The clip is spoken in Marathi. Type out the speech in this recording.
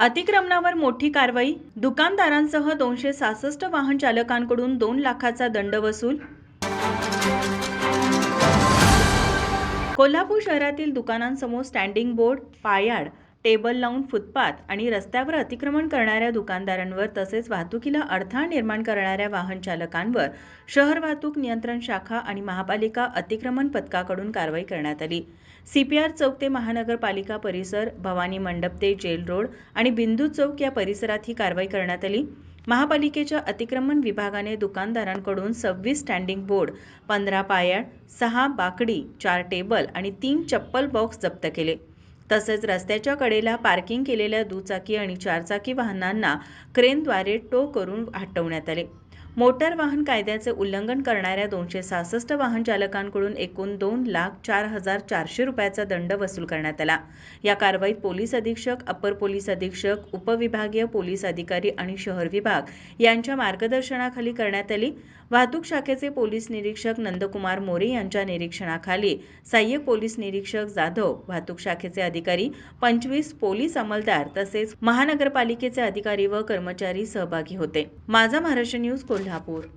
अतिक्रमणावर मोठी कारवाई दुकानदारांसह दोनशे सहासष्ट वाहन चालकांकडून दोन लाखाचा दंड वसूल. कोल्हापूर शहरातील दुकानांसमोर स्टँडिंग बोर्ड पायाड टेबल लावून फुटपाथ आणि रस्त्यावर अतिक्रमण करणाऱ्या दुकानदारांवर तसेच वाहतुकीला अडथळा निर्माण करणाऱ्या वाहन चालकांवर शहर वाहतूक नियंत्रण शाखा आणि महापालिका अतिक्रमण पथकाकडून कारवाई करण्यात आली. सीपीआर चौक ते महानगरपालिका परिसर भवानी मंडप ते जेल रोड आणि बिंदू चौक या परिसरात ही कारवाई करण्यात आली. महापालिकेच्या अतिक्रमण विभागाने दुकानदारांकडून सव्वीस स्टँडिंग बोर्ड पंधरा पायाड सहा बाकडी चार टेबल आणि तीन चप्पल बॉक्स जप्त केले. तसेच रस्त्याच्या कडेला पार्किंग केलेल्या दुचाकी आणि चारचाकी वाहनांना क्रेनद्वारे टो करून हटवण्यात आले. मोटार वाहन कायद्याचे उल्लंघन करणाऱ्या दोनशे सहासष्ट वाहन चालकांकडून एकूण दोन लाख चार हजार चारशे रुपयाचा दंड वसूल करण्यात आला. या कारवाईत पोलीस अधीक्षक अपर पोलीस अधीक्षक उपविभागीय पोलीस अधिकारी आणि शहर विभाग यांच्या मार्गदर्शनाखाली करण्यात आली. वाहतूक शाखेचे पोलीस निरीक्षक नंदकुमार मोरे यांच्या निरीक्षणाखाली सहाय्यक पोलीस निरीक्षक जाधव वाहतूक शाखेचे अधिकारी पंचवीस पोलीस अंमलदार तसेच महानगरपालिकेचे अधिकारी व कर्मचारी सहभागी होते. माझा महाराष्ट्र न्यूज कोल्हापूर.